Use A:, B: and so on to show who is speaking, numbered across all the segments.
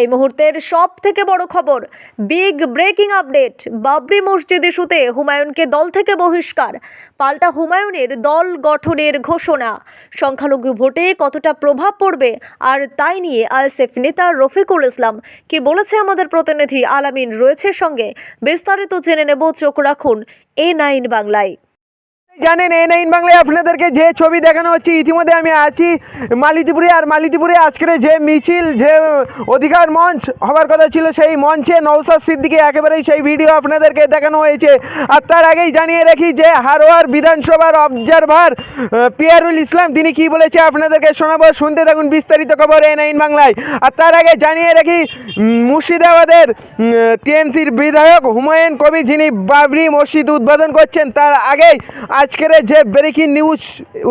A: এই মুহূর্তের সব থেকে বড় খবর বিগ ব্রেকিং আপডেট বাবরি মসজিদ ইস্যুতে হুমায়ুনকে দল থেকে বহিষ্কার, পাল্টা হুমায়ুনের দল গঠনের ঘোষণা। সংখ্যালঘু ভোটে কতটা প্রভাব পড়বে আর তাই নিয়ে আইএসএফ নেতা রফিকুল ইসলাম কি বলেছে আমাদের প্রতিনিধি আলামিন রয়েছে সঙ্গে, বিস্তারিত জেনে নেব, চোখ রাখুন এ নাইন বাংলায়।
B: জানেন এ নাইন বাংলায় আপনাদেরকে যে ছবি দেখানো হচ্ছে, ইতিমধ্যে আমি আছি মালিতিপুরে। আর মালিতিপুরে আজকের যে মিছিল, যে অধিকার মঞ্চ হবার কথা ছিল, সেই মঞ্চে নৌসাদ সিদ্দিকি একেবারেই সেই ভিডিও আপনাদেরকে দেখানো হয়েছে। আর তার আগেই জানিয়ে রাখি যে হারোয়ার বিধানসভার অবজারভার পিয়ারুল ইসলাম, তিনি কি বলেছে আপনাদেরকে শোনাবো। শুনতে থাকুন বিস্তারিত খবর এ নাইন বাংলায়। আর তার আগে জানিয়ে রাখি, মুর্শিদাবাদের টিএমসির বিধায়ক হুমায়ুন কবির, যিনি বাবরি মসজিদ উদ্বোধন করছেন, তার আগেই আজকের যে ব্রেকিং নিউজ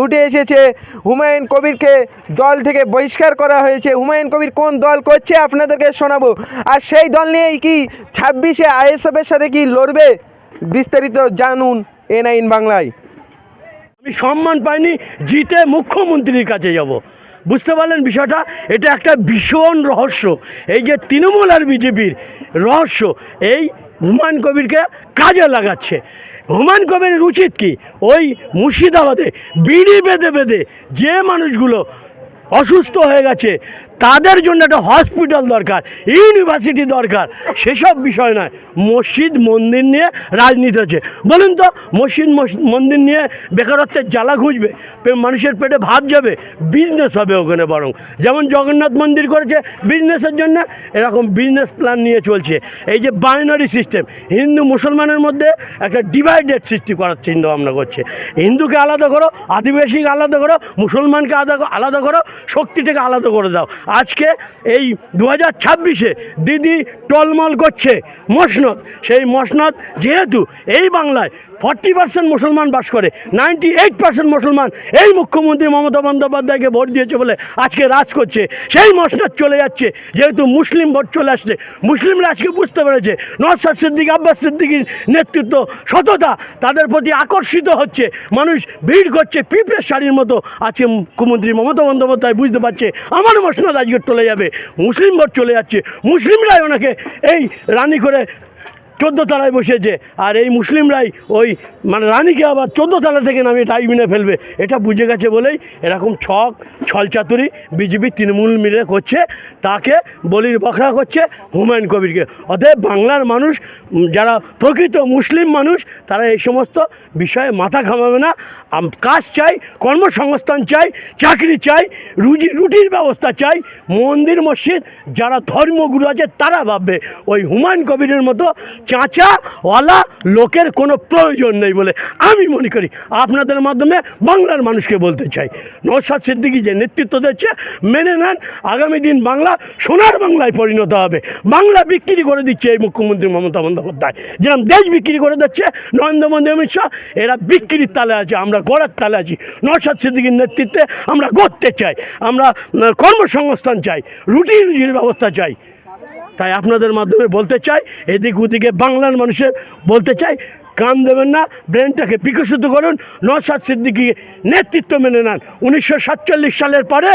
B: উঠে এসেছে, হুমায়ুন কবিরকে দল থেকে বহিষ্কার করা হয়েছে। হুমায়ুন কবির কোন দল করছে আপনাদেরকে শোনাবো। আর সেই দল নিয়েই কি ছাব্বিশে আইএসএফের সাথে কি লড়বে? বিস্তারিত জানুন এ নাইন বাংলায়।
C: আমি সম্মান পাইনি, জিতে মুখ্যমন্ত্রীর কাছে যাব। বুঝতে পারলেন বিষয়টা? এটা একটা ভীষণ রহস্য। এই যে তৃণমূল আর বিজেপির রহস্য এই হুমায়ুন কবিরকে কাজে লাগাচ্ছে। হুমায়ুন কবিরের উচিত কি? ওই মুর্শিদাবাদে বিড়ি বেঁধে বেঁধে যে মানুষগুলো অসুস্থ হয়ে গেছে তাদের জন্য একটা হসপিটাল দরকার ইউনিভার্সিটি দরকার। সেসব বিষয় নয়। মসজিদ, মন্দির নিয়ে রাজনীতি হচ্ছে। বলুন তো, মসজিদ, মস- মন্দির নিয়ে বেকারত্বের জ্বালা খুঁজবে মানুষের পেটে ভাত যাবে বিজনেস হবে ওখানে বরং। যেমন জগন্নাথ মন্দির করেছে বিজনেসের জন্য, এরকম বিজনেস প্ল্যান নিয়ে চলছে। এই যে বাইনারি সিস্টেম হিন্দু মুসলমানের মধ্যে একটা ডিভাইডেড সৃষ্টি করার চিন্তা ভাবনা করছে। হিন্দুকে আলাদা করো, আদিবাসীকে আলাদা করো, মুসলমানকে আলাদা আলাদা করো, শক্তিটাকে আলাদা করে দাও। আজকে এই দু হাজার ছাব্বিশে দিদি টলমল করছে মসনদ। সেই মসনদ যেহেতু এই বাংলায় ফর্টি পার্সেন্ট মুসলমান বাস করে, নাইনটি এইট পার্সেন্ট মুসলমান এই মুখ্যমন্ত্রী মমতা বন্দ্যোপাধ্যায়কে ভোট দিয়েছে বলে আজকে রাজ করছে। সেই মসনদ চলে যাচ্ছে, যেহেতু মুসলিম ভোট চলে আসছে। মুসলিমরা আজকে বুঝতে পেরেছে, নওশাদ সিদ্দিক, আব্বাস সিদ্দিকির নেতৃত্ব সততা তাদের প্রতি আকর্ষিত হচ্ছে। মানুষ ভিড় করছে, পিঁপড়ের শাড়ির মতো আজকে মুখ্যমন্ত্রী মমতা বন্দ্যোপাধ্যায় বুঝতে পারছে। আমার মসনদ আজকে চলে যাবে। মুসলিম চলে যাচ্ছে। মুসলিমরাই ওনাকে এই রানি করে চোদ্দ তলায় বসেছে। আর এই মুসলিমরাই ওই মানে রানীকে আবার চোদ্দ তলা থেকে নামিয়ে ডাইবিনে ফেলবে। এটা বুঝে গেছে বলেই এরকম ছক ছলচাতুরি বিজেপি তৃণমূল মিলে করছে। তাকে বলির বখরা করছে হুমায়ুন কবিরকে। অতএব বাংলার মানুষ যারা প্রকৃত মুসলিম মানুষ, তারা এই সমস্ত বিষয়ে মাথা ঘামাবে না। কাজ চাই, কর্মসংস্থান চাই, চাকরি চাই, রুজি, রুটির ব্যবস্থা চাই। মন্দির, মসজিদ, যারা ধর্মগুরু আছে, তারা ভাববে ওই হুমায়ুন কবিরের মতো চাঁচাওয়ালা লোকের কোনো প্রয়োজন নেই বলে আমি মনে করি। আপনাদের মাধ্যমে বাংলার মানুষকে বলতে চাই। নৌসাদ সিদ্দিকি যে নেতৃত্ব দিচ্ছে মেনে নেন, আগামী দিন বাংলা সোনার বাংলায় পরিণত হবে। বাংলা বিক্রি করে দিচ্ছে এই মুখ্যমন্ত্রী মমতা বন্দ্যোপাধ্যায়। যেরকম দেশ বিক্রি করে দিচ্ছে নরেন্দ্র মোদী, অমিত শাহ, এরা বিক্রির তালে আছে, আমরা গড়ার তালে আছি। নৌসাদ সিদ্দিকির নেতৃত্বে আমরা গড়তে চাই, আমরা কর্মসংস্থান চাই, রুটি রুজির ব্যবস্থা চাই। তাই আপনাদের মাধ্যমে বলতে চাই এদিক ওদিকে বাংলার মানুষের বলতে চাই কান দেবেন না, ব্রেনটাকে বিকশিত করুন। নসাদ সিদ্দিকি নেতৃত্ব মেনে নেন। উনিশশো সাতচল্লিশ সালের পরে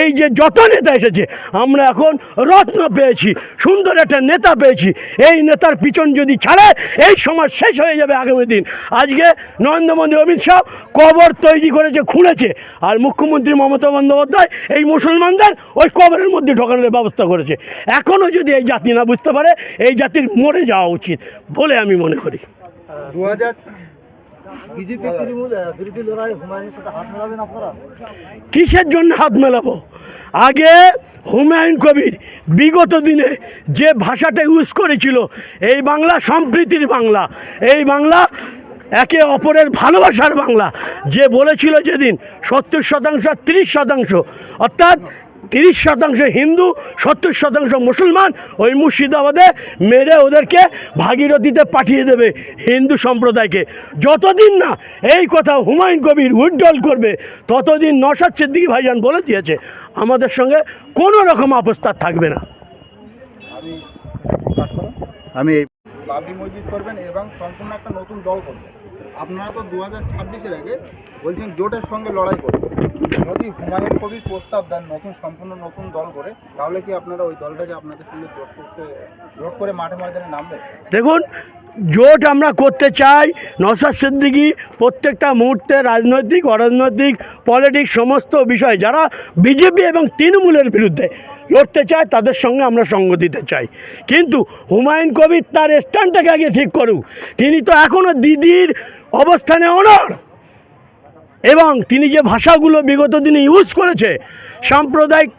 C: এই যে যত নেতা এসেছে, আমরা এখন রত্ন পেয়েছি, সুন্দর একটা নেতা পেয়েছি। এই নেতার পিছন যদি ছাড়ে, এই সমাজ শেষ হয়ে যাবে আগামী দিন। আজকে নরেন্দ্র মোদী, অমিত শাহ কবর তৈরি করেছে, খুঁড়েছে। আর মুখ্যমন্ত্রী মমতা বন্দ্যোপাধ্যায় এই মুসলমানদের ওই কবরের মধ্যে ঢোকানোর ব্যবস্থা করেছে। এখনও যদি এই জাতি না বুঝতে পারে, এই জাতির মরে যাওয়া উচিত বলে আমি মনে করি।
D: দু হাজার
E: বিজেপি তৃণমূল বিরোধী লড়াই হুমায়ুনের সাথে হাত মেলাবেন আপনারা?
C: কিসের জন্য হাত মেলাবো? আগে হুমায়ুন কবির বিগত দিনে যে ভাষাটা ইউজ করেছিল এই বাংলা সম্প্রীতির বাংলা এই বাংলা একে অপরের ভালোবাসার বাংলা যে বলেছিল যেদিন সত্তর শতাংশ আর তিরিশ শতাংশ অর্থাৎ তিরিশ শতাংশ হিন্দু, সত্তর শতাংশ মুসলমান ওই মুর্শিদাবাদে মেরে ওদেরকে ভাগীরথীতে পাঠিয়ে দেবে হিন্দু সম্প্রদায়কে। যতদিন না এই কথা হুমায়ুন কবির উইড্রল করবে, ততদিন নসাদ সিদ্দিকি ভাইজান বলে দিয়েছে, আমাদের সঙ্গে কোনো রকম আপস্তার থাকবে না।
D: আমি বাবরি মসজিদ করবেন এবং সম্পূর্ণ একটা নতুন দল করবেন। আপনারা তো দু হাজার ছাব্বিশের আগে বলছেন জোটের সঙ্গে লড়াই করবেন যদি হুমায়ুন কবির প্রস্তাব দেন, নতুন সম্পূর্ণ নতুন দল করে তাহলে কি আপনারা ওই দলটাকে আপনাদের সঙ্গে জোট করতে, জোট করে মাঠে ময়দানে নামবেন?
C: দেখুন, জোট আমরা করতে চাই। নসাদ সিদ্দিকি প্রত্যেকটা মুহূর্তে রাজনৈতিক, অরাজনৈতিক পলিটিক্স সমস্ত বিষয়, যারা বিজেপি এবং তৃণমূলের বিরুদ্ধে লড়তে চায়, তাদের সঙ্গে আমরা সঙ্গ দিতে চাই। কিন্তু হুমায়ুন কবির তার স্ট্যান্ডটাকে আগে ঠিক করুক। তিনি তো এখনও দিদির অবস্থানে অনড়। এবং তিনি যে ভাষাগুলো বিগত দিনে ইউজ করেছে, সাম্প্রদায়িক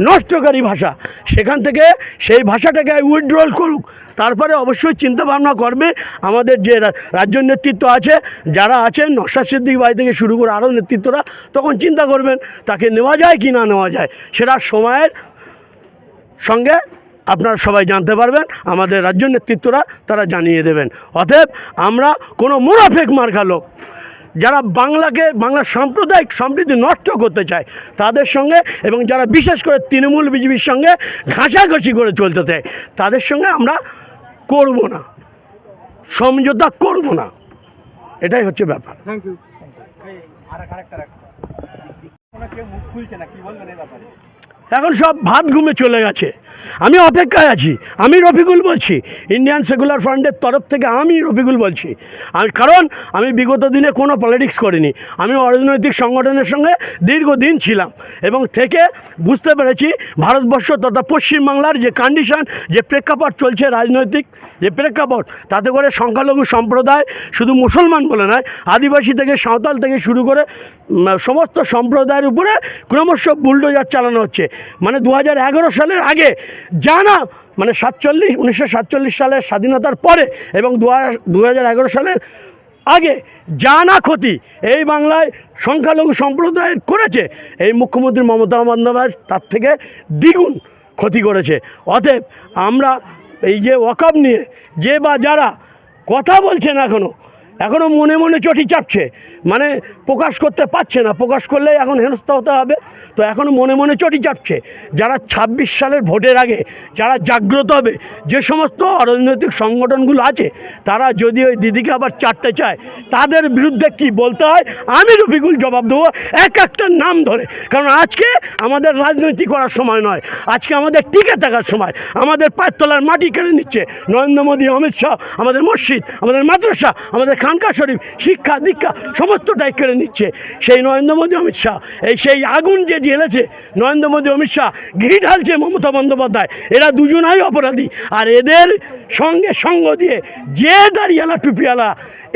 C: নষ্টকারী ভাষা, সেখান থেকে সেই ভাষাটাকে উইথড্রল করুক। তারপরে অবশ্যই চিন্তা ভাবনা করবে আমাদের যে রাজ্য নেতৃত্ব আছে, যারা আছেন নশা সিদ্দিক বাড়ি থেকে শুরু করে আরও নেতৃত্বরা, তখন চিন্তা করবেন, তাকে নেওয়া যায় কি না নেওয়া যায়? সেটা সময়ের সঙ্গে আপনারা সবাই জানতে পারবেন, আমাদের রাজ্য নেতৃত্বরা তারা জানিয়ে দেবেন। অতএব আমরা কোনো মুনাফেক মার্কা লোক, যারা বাংলাকে, বাংলা সাম্প্রদায়িক সমৃদ্ধি নষ্ট করতে চায়, তাদের সঙ্গে এবং যারা বিশেষ করে তৃণমূল বিজেপির সঙ্গে ঘাঁষাঘাঁষি করে চলতে চায়, তাদের সঙ্গে আমরা করব না। সমঝোতা করব না। এটাই হচ্ছে ব্যাপার।
B: থ্যাংক ইউ
C: এখন সব ভাত ঘুমে চলে গেছে। আমি অপেক্ষায় আছি, আমি রফিকুল বলছি। ইন্ডিয়ান সেকুলার ফ্রন্টের তরফ থেকে আমি রফিকুল বলছি। আমি কারণ, আমি বিগত দিনে কোনো পলিটিক্স করিনি। আমি অরাজনৈতিক সংগঠনের সঙ্গে দীর্ঘদিন ছিলাম এবং থেকে বুঝতে পেরেছি ভারতবর্ষ তথা পশ্চিমবাংলার যে কন্ডিশন যে প্রেক্ষাপট চলছে রাজনৈতিক যে প্রেক্ষাপট, তাতে করে সংখ্যালঘু সম্প্রদায় শুধু মুসলমান বলে নয়, আদিবাসী থেকে সাঁওতাল থেকে শুরু করে সমস্ত সম্প্রদায়ের উপরে ক্রমশ বুলডোজার চালানো হচ্ছে। মানে দু সালের আগে জানা মানে সাতচল্লিশ, উনিশশো সালের স্বাধীনতার পরে এবং দু হাজার এগারো সালের আগে জানা ক্ষতি, এই বাংলায় সংখ্যালঘু সম্প্রদায়ের করেছে, এই মুখ্যমন্ত্রী মমতা বন্দ্যোপাধ্যায় তার থেকে দ্বিগুণ ক্ষতি করেছে। অতএব আমরা এই যে ওয়াকআপ নিয়ে যে বা যারা কথা বলছেন এখনও এখনও মনে মনে চটি চাপছে। মানে প্রকাশ করতে পারছে না। প্রকাশ করলে এখন হেনস্থা হতে হবে। তো এখনও মনে মনে চটি চাপছে। যারা ছাব্বিশ সালের ভোটের আগে, যারা জাগ্রত হবে, যে সমস্ত অরাজনৈতিক সংগঠনগুলো আছে, তারা যদি ওই দিদিকে আবার চাটতে চায়, তাদের বিরুদ্ধে কি বলতে হয়? আমি রফিকুল জবাব দেবো এক একটা নাম ধরে। কারণ আজকে আমাদের রাজনীতি করার সময় নয়। আজকে আমাদের টিকে থাকার সময়। আমাদের পায়ের তলার মাটি কেড়ে নিচ্ছে। নরেন্দ্র মোদী, অমিত শাহ, আমাদের মসজিদ, আমাদের মাদ্রাসা, আমাদের খানকা শরীফ, শিক্ষা, দীক্ষা, সমস্তটাই কেড়ে নিচ্ছে। সেই নরেন্দ্র মোদী, অমিত শাহ, এই সেই আগুন যে জ্বেলেছে, নরেন্দ্র মোদী, অমিত শাহ ঘি ঢালছে মমতা বন্দ্যোপাধ্যায়। এরা দুজনাই অপরাধী। আর এদের সঙ্গে সঙ্গ দিয়ে যে দাঁড়িয়ালা টুপিওয়ালা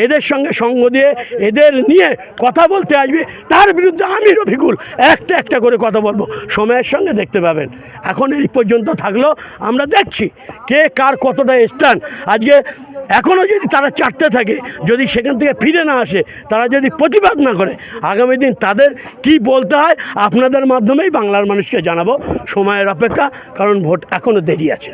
C: এদের সঙ্গে সঙ্গ দিয়ে এদের নিয়ে কথা বলতে আসবে। তার বিরুদ্ধে আমি রফিকুল, একটা একটা করে কথা বলব। সময়ের সঙ্গে দেখতে পাবেন। এখন এই পর্যন্ত থাকল, আমরা দেখছি কে কার কতটা স্টান আজকে এখনও যদি তারা চারটে থাকে, যদি সেখান থেকে ফিরে না আসে, তারা যদি প্রতিবাদ না করে, আগামী দিন তাদের কি বলতে হয়, আপনাদের মাধ্যমেই বাংলার মানুষকে জানাব। সময়ের অপেক্ষা, কারণ ভোট এখনও দেরি আছে।